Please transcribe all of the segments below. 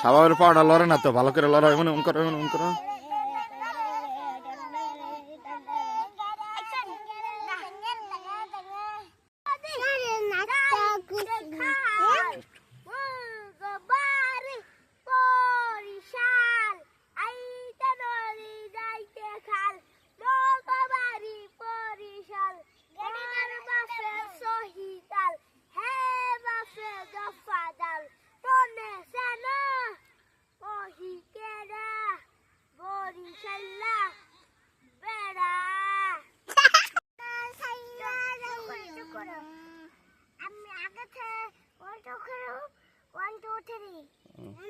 স্বাভাবের পাওয়াটা লড়ে না তো ভালো করে লড়াই মনে মন করো এমন মন Mm.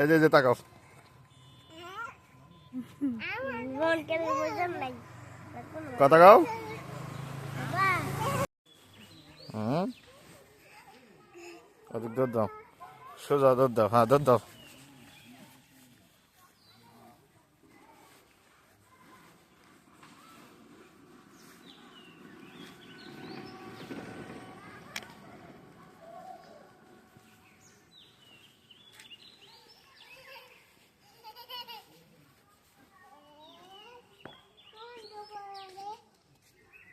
এই যে তাকাও। মন কেন বুঝলাম নাই। কথা গাও হুম? দৌড় দাও। সোজা দৌড় দাও হ্যাঁ দৌড় দাও।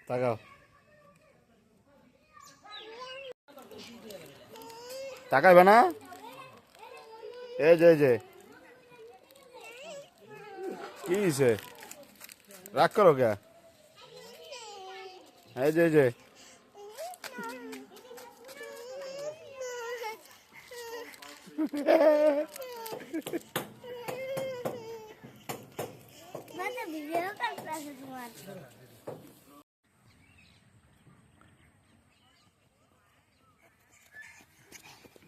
তাকাও। তাকাইবে না? এই যে যে। কি হয়েছে রাগ করো কে? এই যে যে। ভিডিও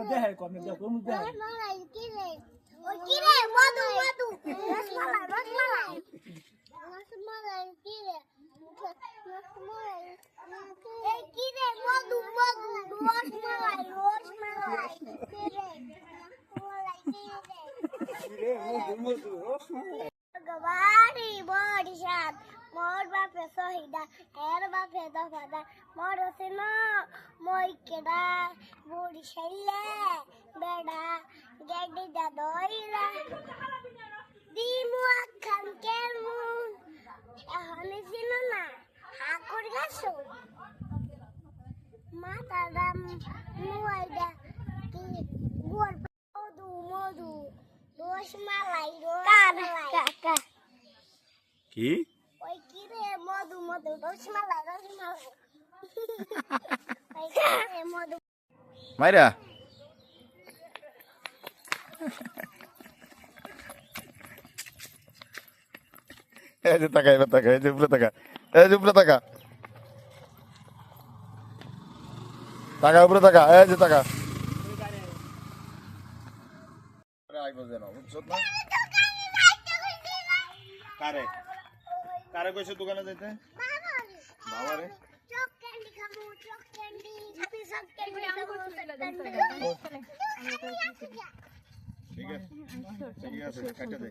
এটা আমার দেখার কম না দেখো মুখ দেখার রসমালাই কিরে ওই কিরে মধু মধু রসমালাই রসমালাই রসমালাই কিরে রসমালাই এই কিরে মধু মধু রসমালাই রসমালাই কিরে রসমালাই কিরে গবারি বাপে দফাদার মোর সিন মই কেডা বরিশাইলে বেডা গেডি দা দইরা দিমু আখান কেমু, এখন ছিল না, হাকুর গাছ। আসো মাথা দাম মুয়াইদা কি গুয়ার মধু মধু, রসমালাই রসমালাই। কি? মধু রসমালাই রসমালাই মধু মাইরা এই যে টাকা এবার টাকা এই যে উপরে টাকা এই যে উপরে টাকা টাকা উপরে টাকা এই যে কারে কইছে দোকানে যাইতে? বাবা রে। ঠিক আছে ঠিক আছে কাটা দে।